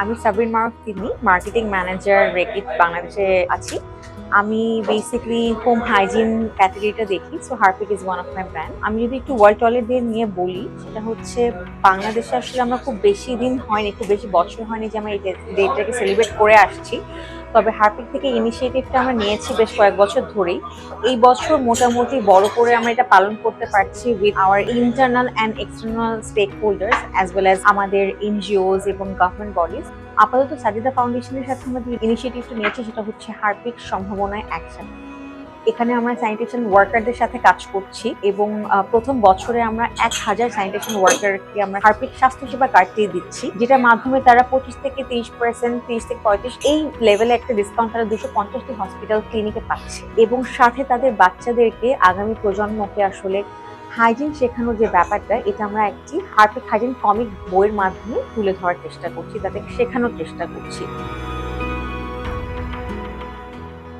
আমি সাবরিন মারুফ, তিনি marketing manager Reckitt বাংলাদেশে আছি। আমি বেসিকলি হোম হাইজিন ক্যাটাগরিটা দেখি so Harpic is one of my brand আমি যদি একটু ওয়ার্ল্ড টয়লেটদের নিয়ে বলি, সেটা হচ্ছে বাংলাদেশে আসলে আমরা খুব বেশি দিন হয়নি, খুব বেশি বছর হয়নি যে আমরা এই ডেটটাকে সেলিব্রেট করে আসছি। তবে হারপিক থেকে ইনিশিয়েটিভটা আমরা নিয়েছি বেশ কয়েক বছর ধরেই। এই বছর মোটামুটি বড় করে আমরা এটা পালন করতে পারছি with our internal and external stakeholders as well as আমাদের এনজিওস এবং গভর্নমেন্ট বডিজ আপাতত সাজিদা ফাউন্ডেশনের সাথে আমরা ইনিশিয়েটিভটা নিয়েছি, সেটা হচ্ছে হারপিক সম্ভাবনায় একসাথে এখানে আমরা স্যানিটেশন ওয়ার্কারদের সাথে কাজ করছি এবং প্রথম বছরে আমরা এক হাজার স্যানিটেশন ওয়ার্কারকে আমরা হারপিক স্বাস্থ্যসেবা কার্ডটি দিচ্ছি, যেটার মাধ্যমে তারা পঁচিশ থেকে তিরিশ পার্সেন্ট তিরিশ থেকে পঁয়ত্রিশ এই লেভেলে একটা ডিসকাউন্ট তারা দুশো পঞ্চাশটি হসপিটাল ক্লিনিকে পাচ্ছে। এবং সাথে তাদের বাচ্চাদেরকে আগামী প্রজন্মকে আসলে হাইজিন শেখানোর যে ব্যাপারটা, এটা আমরা একটি হারপিক হাইজিন কমিক বইয়ের মাধ্যমে তুলে ধরার চেষ্টা করছি তাদের শেখানোর চেষ্টা করছি।